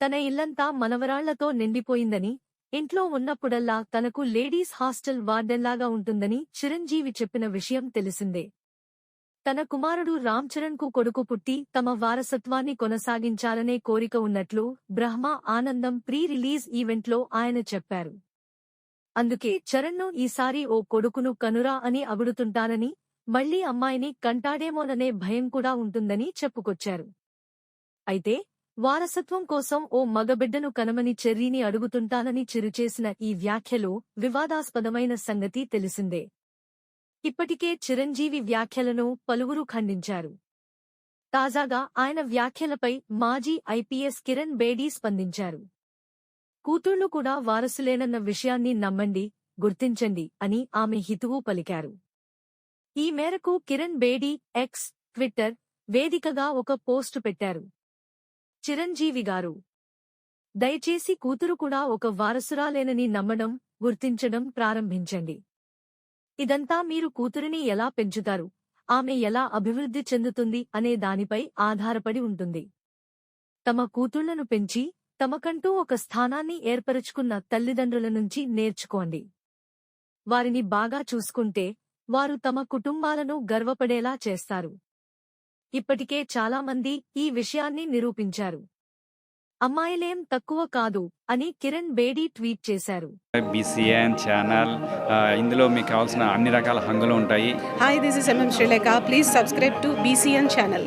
తన ఇల్లంతా మనవరాళ్ళతో నిండిపోయిందని ఇంట్లో ఉన్నప్పుడల్లా తనకు లేడీస్ హాస్టల్ వార్డెల్లాగా ఉంటుందని చిరంజీవి చెప్పిన విషయం తెలిసిందే. తన కుమారుడు రామ్ చరణ్కు కొడుకు పుట్టి తమ వారసత్వాన్ని కొనసాగించాలనే కోరిక ఉన్నట్లు బ్రహ్మ ఆనందం ప్రీ రిలీజ్ ఈవెంట్లో ఆయన చెప్పారు. అందుకే చరణ్ను ఈసారి ఓ కొడుకును కనురా అని అగుడుతుంటానని మళ్ళీ అమ్మాయిని కంటాడేమోననే భయం కూడా ఉంటుందని చెప్పుకొచ్చారు. అయితే వారసత్వం కోసం ఓ మగబిడ్డను కనమని చెర్రీని అడుగుతుంటానని చిరుచేసిన ఈ వ్యాఖ్యలో వివాదాస్పదమైన సంగతి తెలిసిందే. ఇప్పటికే చిరంజీవి వ్యాఖ్యలను పలువురు ఖండించారు. తాజాగా ఆయన వ్యాఖ్యలపై మాజీ ఐపీఎస్ కిరణ్ బేడీ స్పందించారు. కూతుళ్ళు కూడా వారసులేనన్న విషయాన్ని నమ్మండి గుర్తించండి అని ఆమె హితువు పలికారు. ఈ మేరకు కిరణ్ బేడీ ఎక్స్ ట్విట్టర్ వేదికగా ఒక పోస్టు పెట్టారు. చిరంజీవి గారు. దయచేసి కూతురు కూడా ఒక వారసురాలేనని నమ్మడం గుర్తించడం ప్రారంభించండి. ఇదంతా మీరు కూతురిని ఎలా పెంచుతారు ఆమె ఎలా అభివృద్ధి చెందుతుంది అనే దానిపై ఆధారపడి ఉంటుంది. తమ కూతుళ్ళను పెంచి తమకంటూ ఒక స్థానాన్ని ఏర్పరుచుకున్న తల్లిదండ్రుల నుంచి నేర్చుకోండి. వారిని బాగా చూసుకుంటే వారు తమ కుటుంబాలను గర్వపడేలా చేస్తారు. ఇప్పటికే చాలామంది ఈ విషయాన్ని నిరూపించారు అమ్మాయిలేం తక్కువ కాదు అని కిరణ్ బేడీ ట్వీట్ చేశారు బీసీఎన్ ఛానల్ ఇందులో మీకు కావాల్సిన అన్ని రకాల హంగులు ఉంటాయి Hi, this is MM Sri Lanka. Please subscribe to BCN channel.